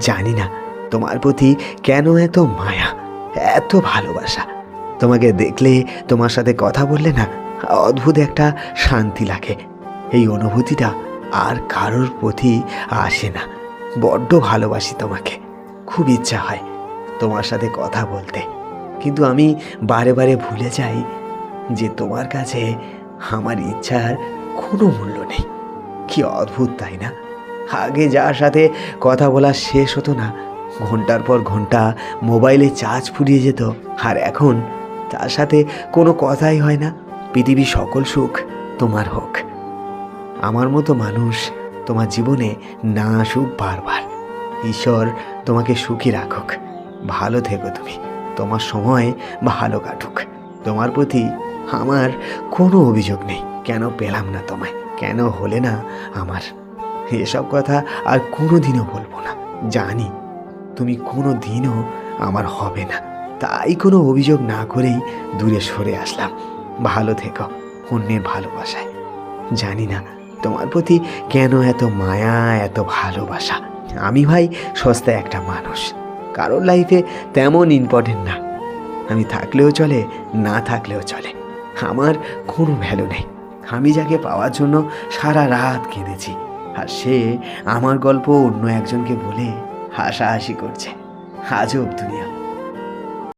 জানি না, তোমার প্রতি কেন এত মায়া, এত ভালোবাসা? তোমাকে দেখলে, তোমার সাথে কথা বললে না, অদ্ভুত একটা শান্তি লাগে। এই অনুভূতিটা আর কারোর প্রতি আসে না। বড্ড ভালোবাসি তোমাকে। খুব ইচ্ছা হয় তোমার সাথে কথা বলতে। কিন্তু আমি বারে বারে ভুলে যাই যে তোমার কাছে আমার ইচ্ছার কোনো মূল্য নেই। কি অদ্ভুত, তাই না? আগে যার সাথে কথা বলা শেষ হতো না। ঘণ্টার পর ঘণ্টা মোবাইলে চার্জ ফুরিয়ে যেত। আর এখন তার সাথে কোনো কথাই হয় না। পৃথিবীর সকল সুখ তোমার হোক। আমার মতো মানুষ তোমার জীবনে না আসুক বারবার। ঈশ্বর তোমাকে সুখী রাখুক। ভালো থেকো তুমি। তোমার সময় ভালো কাটুক। তোমার প্রতি আমার কোনো অভিযোগ নেই। কেন পেলাম না তোমায়? কেন হলে না আমার? এসব কথা আর কোনো দিনও বলব না। জানি তুমি কোনো দিনও আমার হবে না। তাই কোনো অভিযোগ না করেই দূরে সরে আসলাম। ভালো থেকো, অন্যের ভালোবাসায়। জানি না তোমার প্রতি কেন এত মায়া, এত ভালোবাসা। আমি ভাই সস্তা একটা মানুষ। কারোর লাইফে তেমন ইম্পর্টেন্ট না। আমি থাকলেও চলে, না থাকলেও চলে। আমার কোনো ভ্যালু নেই। আমি যাকে পাওয়ার জন্য সারা রাত কেঁদেছি। আর সে আমার গল্প অন্য একজনকে বলে হাসাহাসি করছে। আজব দুনিয়া